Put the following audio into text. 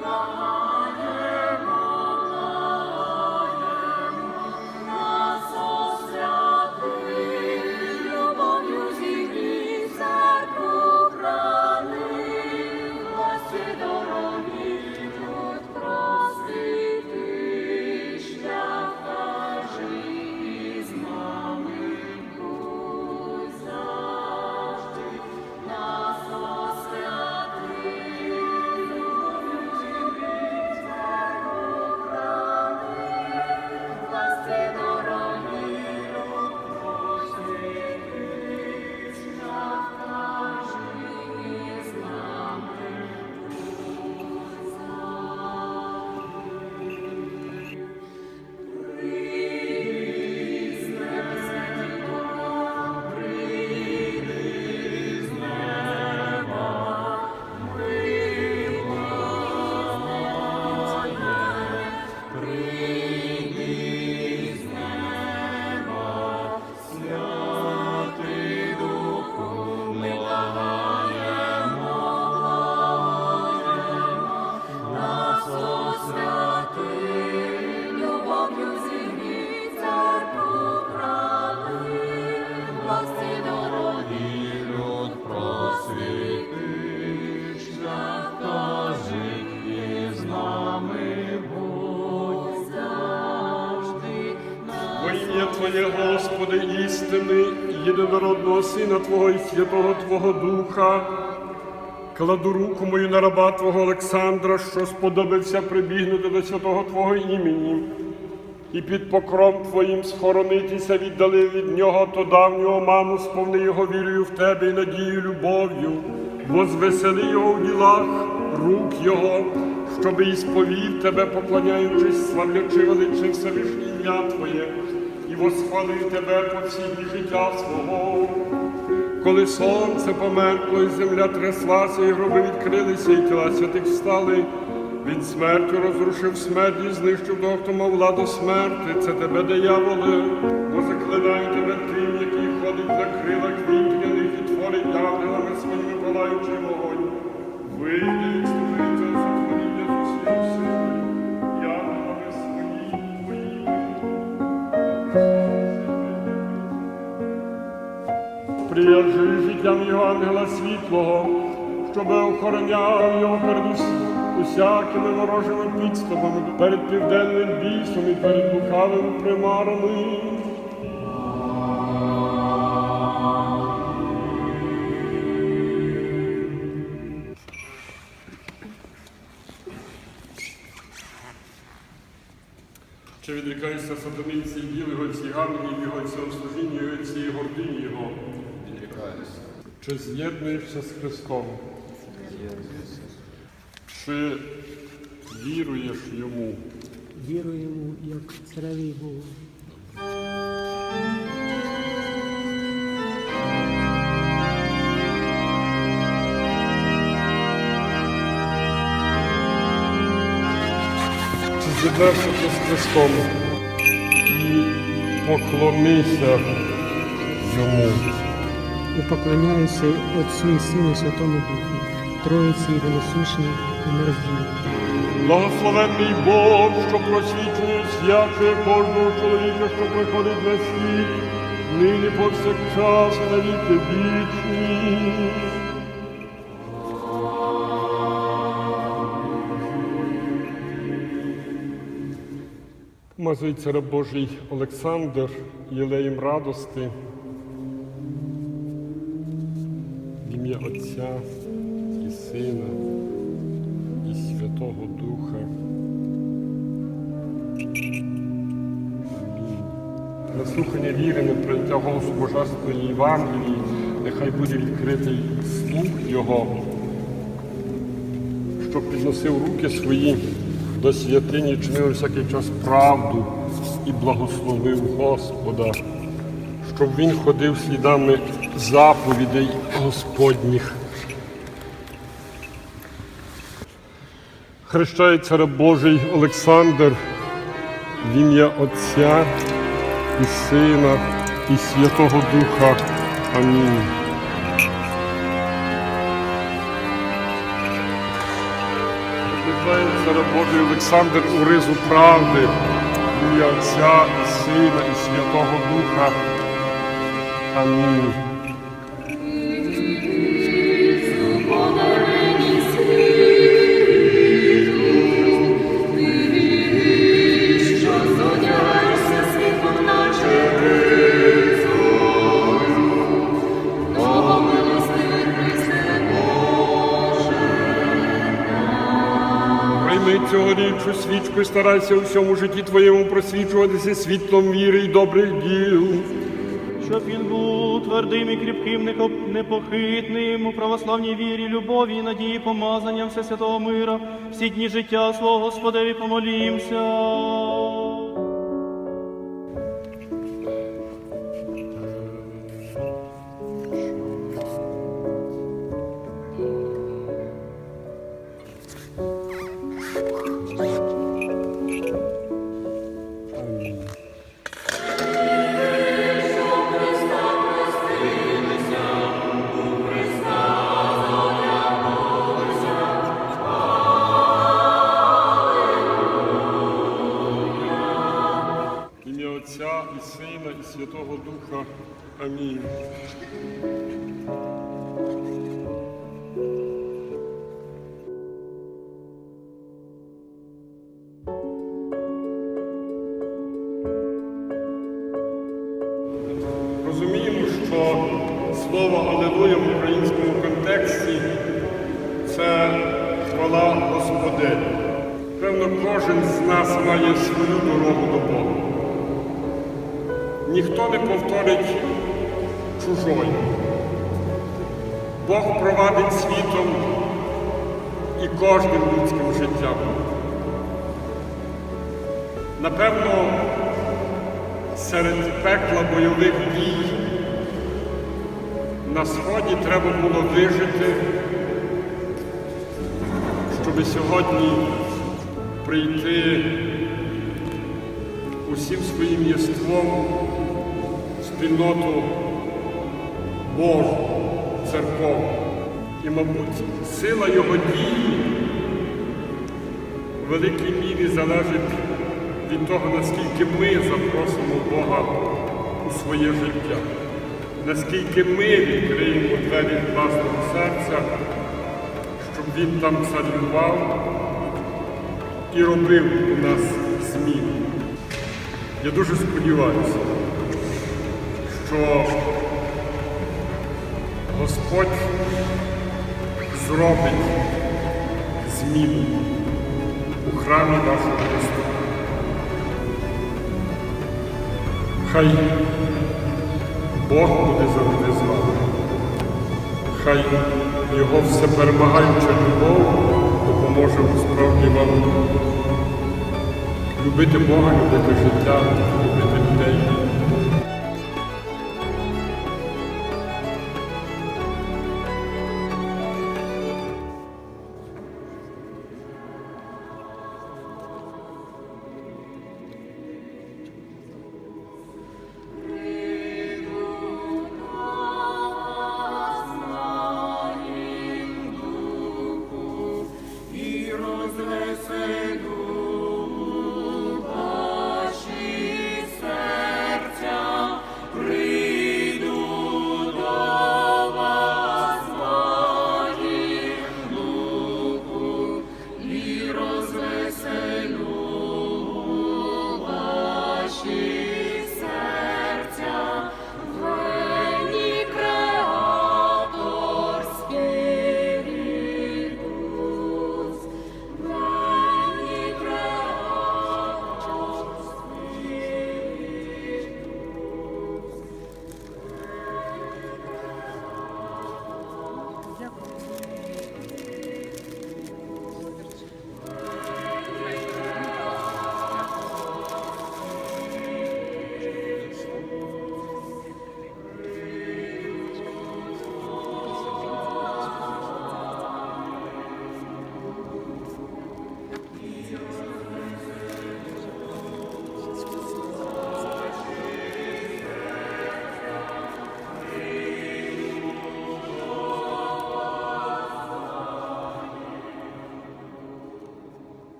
Amen. Істини, єдинородного Сина Твого і Святого Твого Духа, кладу руку мою на раба Твого Олександра, що сподобався прибігнути до святого Твого імені, і під покром Твоїм схоронитися віддали від нього то давнього маму, сповни його вірою в Тебе і надією, любов'ю, возвесели його в ділах рук Його, щоби і сповів Тебе, поклоняючись, славлячи величне Всевишнє ім'я Твоє, восхвалив Тебе по всі дні життя свого. Коли сонце померкло, і земля тряслася, і гроби відкрилися, і тіла святих встали, він смертю розрушив смерть і знищив того, хто мав владу смерти. Це тебе, дияволе, бо заклинаю тебе тим, який ходить на крилах вітряних і творить ангелами своїми палаючи вогонь. Вийди, Прияжи життям його ангела світлого, щоб охороняв його перед усякими ворожими підступами, перед південним бісом і перед лукавими примарами. Чи відрікаєшся сатаниці і білого ці ангелів його цього служіння, його цієї гордині його? Чи з'єднуєшся з Христом? Чи віруєш йому? Віруємо, як цареві Богу. Чи з'єднався з Христом і поклонися йому? І поклоняюся Отцю і Сину і Святому Духу, Троїці єдиносушній і нероздільній. Благословенний Бог, що просвічує свячує кожного чоловіка, що приходить на світ, нині повсякчас і на віки вічні. Помазується раб Божий Олександр єлеєм радости. Отця і Сина і Святого Духа. На слухання віри, на прийняття голосу Божественної Євангелії, нехай буде відкритий слух Його, щоб підносив руки свої до святині, чинив всякий час правду і благословив Господа, щоб він ходив слідами заповідей Господніх. Хрещається раб Божий Олександр в ім'я Отця і Сина і Святого Духа. Амінь. Хрещається раб Божий Олександр у ризу правди ім'я Отця і Сина і Святого Духа. Цьогорічну свічку і старайся у всьому житті твоєму просвічуватися світлом віри і добрих діл. Щоб він був твердим і кріпким, непохитним у православній вірі, любові надії, помазанням все святого мира, всі дні життя свого Господеві помолімся. Духа. Амінь. Розуміємо, що слово Алелуя в українському контексті це хвала Господиня. Певно, кожен з нас має свою дорогу до Бога. Ніхто не повторить чужої. Бог провадить світом і кожним людським життям. Напевно, серед пекла бойових дій на сході треба було вижити, щоб сьогодні прийти усім своїм єством спільноту Божу, церковну. І, мабуть, сила його дії в великій мірі залежить від того, наскільки ми запросимо Бога у своє життя, наскільки ми відкриємо двері власного серця, щоб Він там царював і робив у нас зміни. Я дуже сподіваюся, що Господь зробить зміну у храмі нашого Христа. Хай Бог буде завжди з вами. Хай Його всеперемагаюча любов допоможе справді вам любити Бога, любити життя, любити